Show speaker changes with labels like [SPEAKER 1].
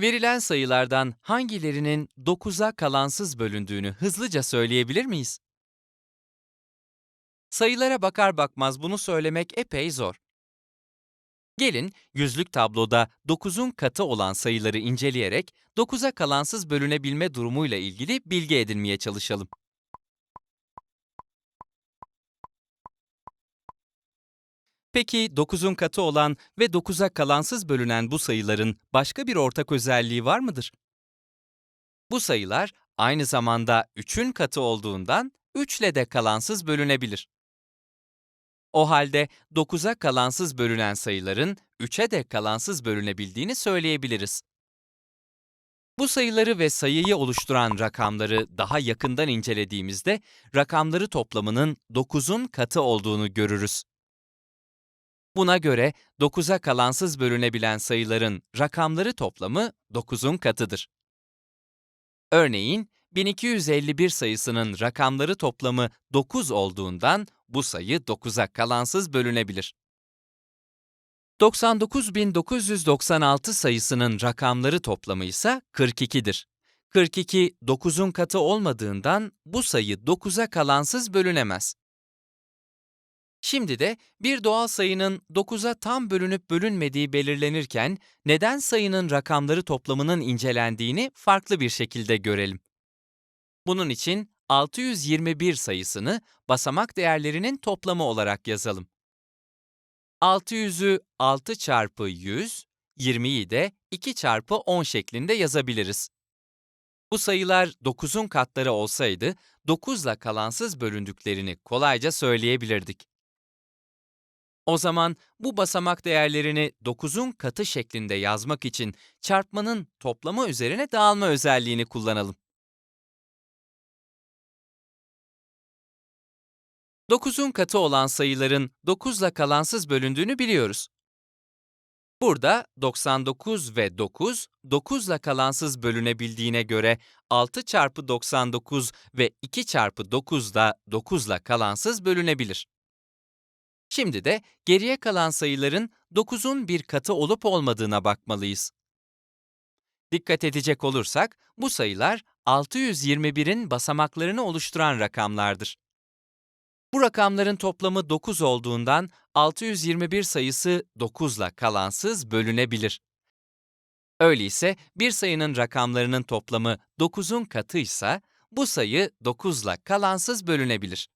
[SPEAKER 1] Verilen sayılardan hangilerinin 9'a kalansız bölündüğünü hızlıca söyleyebilir miyiz? Sayılara bakar bakmaz bunu söylemek epey zor. Gelin yüzlük tabloda 9'un katı olan sayıları inceleyerek 9'a kalansız bölünebilme durumuyla ilgili bilgi edinmeye çalışalım. Peki 9'un katı olan ve 9'a kalansız bölünen bu sayıların başka bir ortak özelliği var mıdır? Bu sayılar aynı zamanda 3'ün katı olduğundan 3 ile de kalansız bölünebilir. O halde 9'a kalansız bölünen sayıların 3'e de kalansız bölünebildiğini söyleyebiliriz. Bu sayıları ve sayıyı oluşturan rakamları daha yakından incelediğimizde rakamları toplamının 9'un katı olduğunu görürüz. Buna göre 9'a kalansız bölünebilen sayıların rakamları toplamı 9'un katıdır. Örneğin 1251 sayısının rakamları toplamı 9 olduğundan bu sayı 9'a kalansız bölünebilir. 99.996 sayısının rakamları toplamı ise 42'dir. 42, 9'un katı olmadığından bu sayı 9'a kalansız bölünemez. Şimdi de bir doğal sayının 9'a tam bölünüp bölünmediği belirlenirken neden sayının rakamları toplamının incelendiğini farklı bir şekilde görelim. Bunun için 621 sayısını basamak değerlerinin toplamı olarak yazalım. 600'ü 6 çarpı 100, 20'yi de 2 çarpı 10 şeklinde yazabiliriz. Bu sayılar 9'un katları olsaydı 9 ile kalansız bölündüklerini kolayca söyleyebilirdik. O zaman bu basamak değerlerini 9'un katı şeklinde yazmak için çarpmanın toplama üzerine dağılma özelliğini kullanalım. 9'un katı olan sayıların 9 ile kalansız bölündüğünü biliyoruz. Burada 99 ve 9, 9 ile kalansız bölünebildiğine göre 6 çarpı 99 ve 2 çarpı 9 da 9 ile kalansız bölünebilir. Şimdi de geriye kalan sayıların 9'un bir katı olup olmadığına bakmalıyız. Dikkat edecek olursak bu sayılar 621'in basamaklarını oluşturan rakamlardır. Bu rakamların toplamı 9 olduğundan 621 sayısı 9 ile kalansız bölünebilir. Öyleyse bir sayının rakamlarının toplamı 9'un katıysa bu sayı 9 ile kalansız bölünebilir.